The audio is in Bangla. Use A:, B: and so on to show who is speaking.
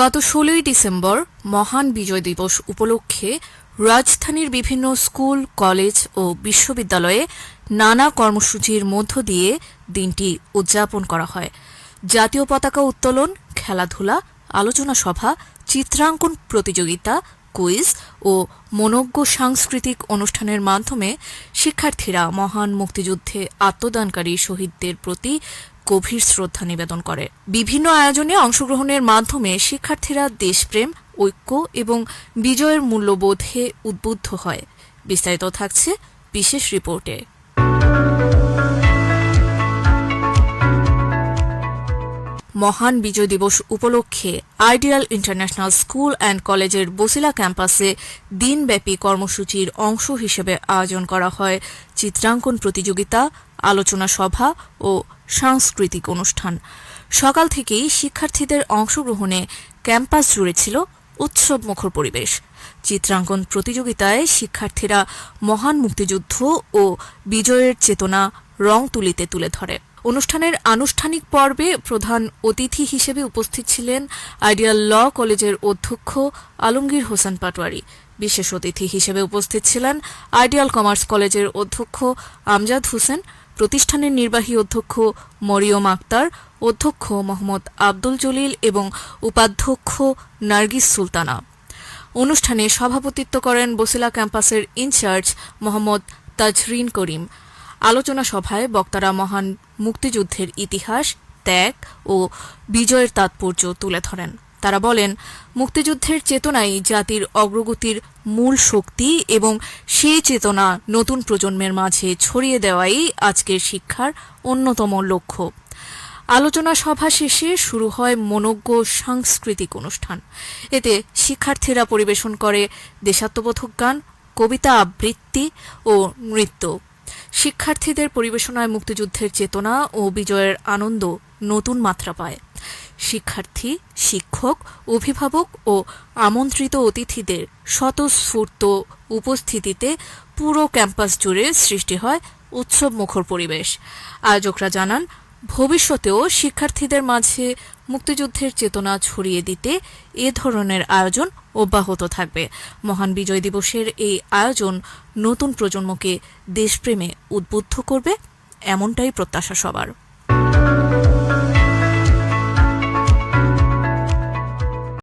A: গত ষোলোই ডিসেম্বর মহান বিজয় দিবস উপলক্ষে রাজধানীর বিভিন্ন স্কুল, কলেজ ও বিশ্ববিদ্যালয়ে নানা কর্মসূচির মধ্য দিয়ে দিনটি উদযাপন করা হয়। জাতীয় পতাকা উত্তোলন, খেলাধুলা, আলোচনা সভা, চিত্রাঙ্কন প্রতিযোগিতা, কুইজ ও মনজ্ঞ সাংস্কৃতিক অনুষ্ঠানের মাধ্যমে শিক্ষার্থীরা মহান মুক্তিযুদ্ধে আত্মদানকারী শহীদদের প্রতি গভীর শ্রদ্ধা নিবেদন করে। বিভিন্ন আয়োজনে অংশগ্রহণের মাধ্যমে শিক্ষার্থীরা দেশপ্রেম, ঐক্য এবং বিজয়ের মূল্যবোধে উদ্বুদ্ধ হয়। বিস্তারিত থাকছে বিশেষ রিপোর্টে। মহান বিজয় দিবস উপলক্ষে আইডিয়াল ইন্টারন্যাশনাল স্কুল অ্যান্ড কলেজের বসিলা ক্যাম্পাসে দিনব্যাপী কর্মসূচির অংশ হিসেবে আয়োজন করা হয়। চিত্রাঙ্কন প্রতিযোগিতা, আলোচনা সভা ও সাংস্কৃতিক অনুষ্ঠান। সকাল থেকেই শিক্ষার্থীদের অংশগ্রহণে ক্যাম্পাস জুড়ে ছিল উৎসব মুখর পরিবেশ। চিত্রাঙ্কন প্রতিযোগিতায় শিক্ষার্থীরা মহান মুক্তিযুদ্ধ ও বিজয়ের চেতনা রং তুলিতে তুলে ধরে। অনুষ্ঠানের আনুষ্ঠানিক পর্বে প্রধান অতিথি হিসেবে উপস্থিত ছিলেন আইডিয়াল ল কলেজের অধ্যক্ষ আলমগীর হোসেন পাটোয়ারি। বিশেষ অতিথি হিসেবে উপস্থিত ছিলেন আইডিয়াল কমার্স কলেজের অধ্যক্ষ আমজাদ হোসেন প্রতিষ্ঠানের নির্বাহী অধ্যক্ষ মরিয়ম আক্তার, অধ্যক্ষ মোহাম্মদ আব্দুল জলিল এবং উপাধ্যক্ষ নার্গিস সুলতানা। অনুষ্ঠানে সভাপতিত্ব করেন বসিলা ক্যাম্পাসের ইনচার্জ মোহাম্মদ তাজরিন করিম। আলোচনা সভায় বক্তারা মহান মুক্তিযুদ্ধের ইতিহাস, ত্যাগ ও বিজয়ের তাৎপর্য তুলে ধরেন। তারা বলেন, মুক্তিযুদ্ধের চেতনাই জাতির অগ্রগতির মূল শক্তি এবং সেই চেতনা নতুন প্রজন্মের মাঝে ছড়িয়ে দেওয়াই আজকের শিক্ষার অন্যতম লক্ষ্য। আলোচনা সভা শেষে শুরু হয় মনজ্ঞ সাংস্কৃতিক অনুষ্ঠান। এতে শিক্ষার্থীরা পরিবেশন করে দেশাত্মবোধক গান, কবিতা আবৃত্তি ও নৃত্য। শিক্ষার্থীদের পরিবেশনায় মুক্তিযুদ্ধের চেতনা ও বিজয়ের আনন্দ নতুন মাত্রা পায়। শিক্ষার্থী, শিক্ষক, অভিভাবক ও আমন্ত্রিত অতিথিদের স্বতঃস্ফূর্ত উপস্থিতিতে পুরো ক্যাম্পাস জুড়ে সৃষ্টি হয় উৎসব মুখর পরিবেশ। আয়োজকরা জানান, ভবিষ্যতেও শিক্ষার্থীদের মাঝে মুক্তিযুদ্ধের চেতনা ছড়িয়ে দিতে এ ধরনের আয়োজন অব্যাহত থাকবে। মহান বিজয় দিবসের এই আয়োজন নতুন প্রজন্মকে দেশপ্রেমে উদ্বুদ্ধ করবে, এমনটাই প্রত্যাশা সবার।